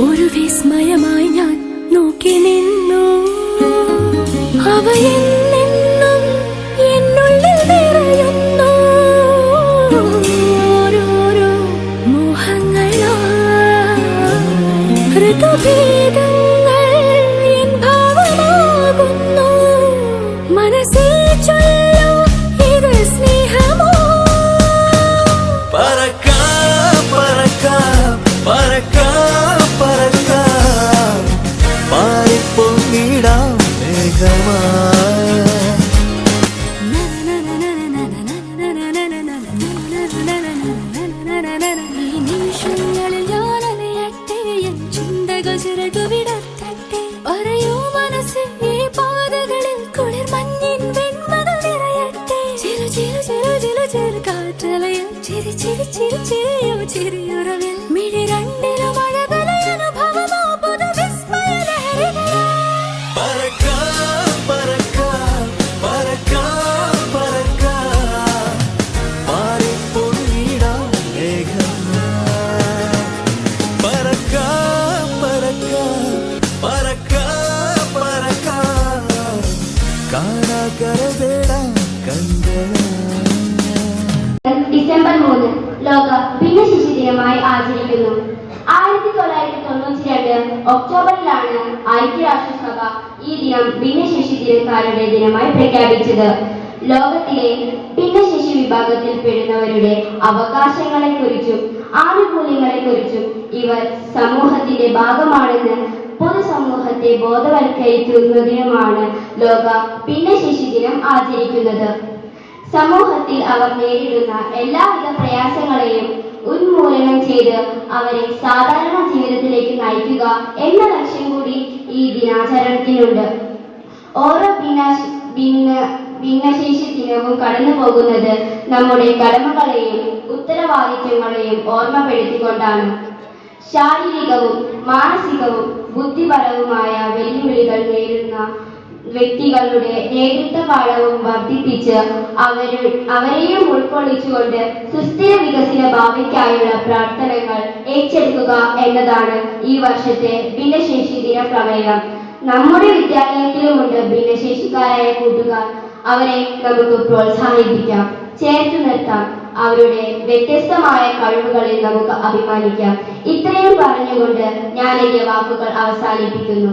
ഒരു വിസ്മയമായി ഞാൻ നോക്കി നിന്നു. അവയെന്നെന്നും നിറയുന്നു. ഓരോരോ മോഹങ്ങളാ. ഋതുഭേദ ഡിസംബർ മൂന്ന് ലോക ഭിന്നശേഷി ദിനമായി ആചരിക്കുന്നു. ആയിരത്തി തൊള്ളായിരത്തി തൊണ്ണൂറ്റി രണ്ട് ഒക്ടോബറിലാണ് ഐക്യരാഷ്ട്രസഭ ഈ ദിനം ഭിന്നശേഷി ദിനക്കാരുടെ ദിനമായി പ്രഖ്യാപിച്ചത്. ലോകത്തിലെ ഭിന്നശേഷി വിഭാഗത്തിൽ പെടുന്നവരുടെ അവകാശങ്ങളെക്കുറിച്ചും ആനുകൂല്യങ്ങളെക്കുറിച്ചും ഇവർ സമൂഹത്തിന്റെ ഭാഗമാണെന്ന് പൊതുസമൂഹത്തെ ബോധവൽക്കരിക്കുന്നതിനുമാണ് ലോക ഭിന്നശേഷി ദിനം ആചരിക്കുന്നത്. സമൂഹത്തിൽ അവർ നേരിടുന്ന എല്ലാവിധ പ്രയാസങ്ങളെയും ഉന്മൂലനം ചെയ്ത് അവരെ സാധാരണ ജീവിതത്തിലേക്ക് നയിക്കുക എന്ന ലക്ഷ്യം കൂടി ഈ ദിനാചരണത്തിനുണ്ട്. ഓരോ ഭിന്ന ഭിന്ന ഭിന്നശേഷി ദിനവും കടന്നു പോകുന്നത് നമ്മുടെ കടമകളെയും ഉത്തരവാദിത്വങ്ങളെയും ഓർമ്മപ്പെടുത്തിക്കൊണ്ടാണ്. ശാരീരികവും മാനസികവും ബുദ്ധിപരവുമായ വെല്ലുവിളികൾ നേരിടുന്ന വ്യക്തികളുടെ നേതൃത്വ പാഠവും വർദ്ധിപ്പിച്ച് അവരെ അവരെയും ഉൾക്കൊള്ളിച്ചുകൊണ്ട് സുസ്ഥിര വികസന ഭാവിക്കായുള്ള പ്രാർത്ഥനകൾ ഏറ്റെടുക്കുക എന്നതാണ് ഈ വർഷത്തെ ഭിന്നശേഷി ദിന പ്രമേയം നമ്മുടെ വിദ്യാലയത്തിലുമുണ്ട് ഭിന്നശേഷിക്കാരായ കൂട്ടുകാർ. അവരെ നമുക്ക് പ്രോത്സാഹിപ്പിക്കാം. ചേർത്ത് നിർത്താം. അവരുടെ വ്യത്യസ്തമായ കഴിവുകളിൽ നമുക്ക് അഭിമാനിക്കാം. ഇത്രയും പറഞ്ഞുകൊണ്ട് ഞാൻ എന്റെ വാക്കുകൾ അവസാനിപ്പിക്കുന്നു.